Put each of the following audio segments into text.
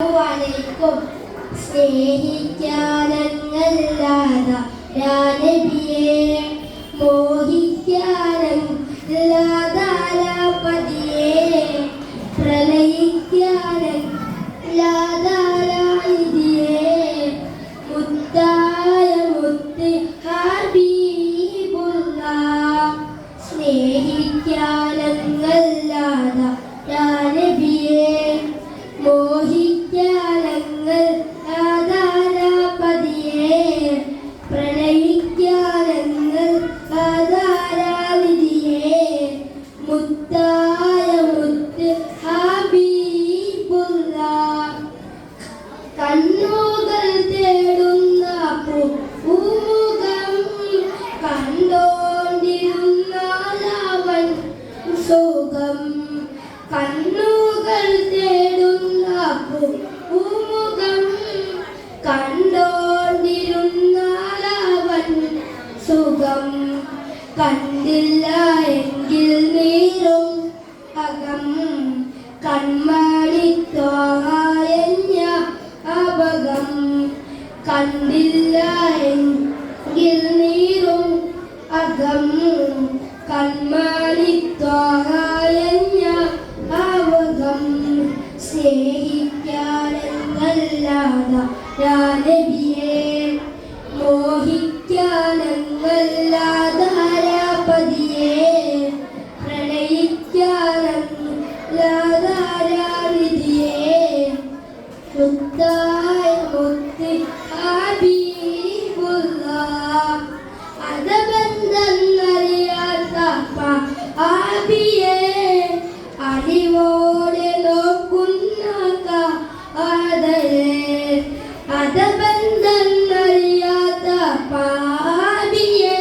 അലൈക്കും സ്നേഹിക്കാനങ്ങല്ലാതെ മോഹിക്കാനല്ലാതാരാപതിയെ പ്രളയിക്കാനല്ലാതാരായിതിയെ മുത്തായ മുത്ത് സ്നേഹിക്കാനങ്ങല്ലാത നബിയെ കണ്ണുകൾ തേടുന്ന പൂമുഖം കണ്ടോണ്ടിരുന്നാലവൻ സുഖം കണ്ടില്ല എങ്കിൽ നീരും അകം കൺമണിത്തോഹായഞ്ഞ അപകം കണ്ടില്ല എങ്കിൽ സ്നേഹിക്കാനെന്നല്ലാത അതബന്ധന്നറിയാത്ത പാപിയെ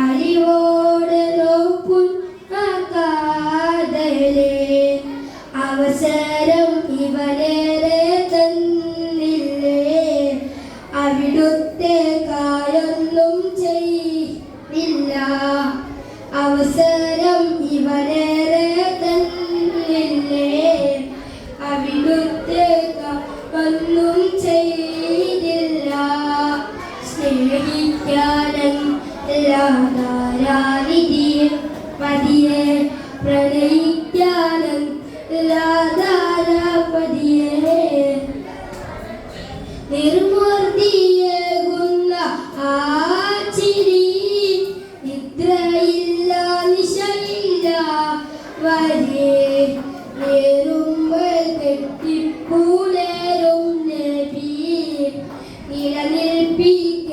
അറിവോടെ നോക്കുന്ന കാതലെ. അവസരം ഇവനേറെ തന്നില്ലേ. അവിടുത്തെ കായൊന്നും ചെയ്യില്ല അവസരം ഇവനേറെ തന്നില്ലേ. അവിടുത്തെ ഒന്നും ചെയ്തില്ല. സ്നേഹിക്കാനും ധാരാവിധിയെ പതിയെ പ്രണയിക്കാനും ധാരാപതിയെ നിർമൂർത്തിയേകുന്ന ആ ചിരി നിദ്രയില്ല നിശയില്ല. വരേ നേരുമ്പോൾ കെട്ടിപ്പൂലേ Daniel Pi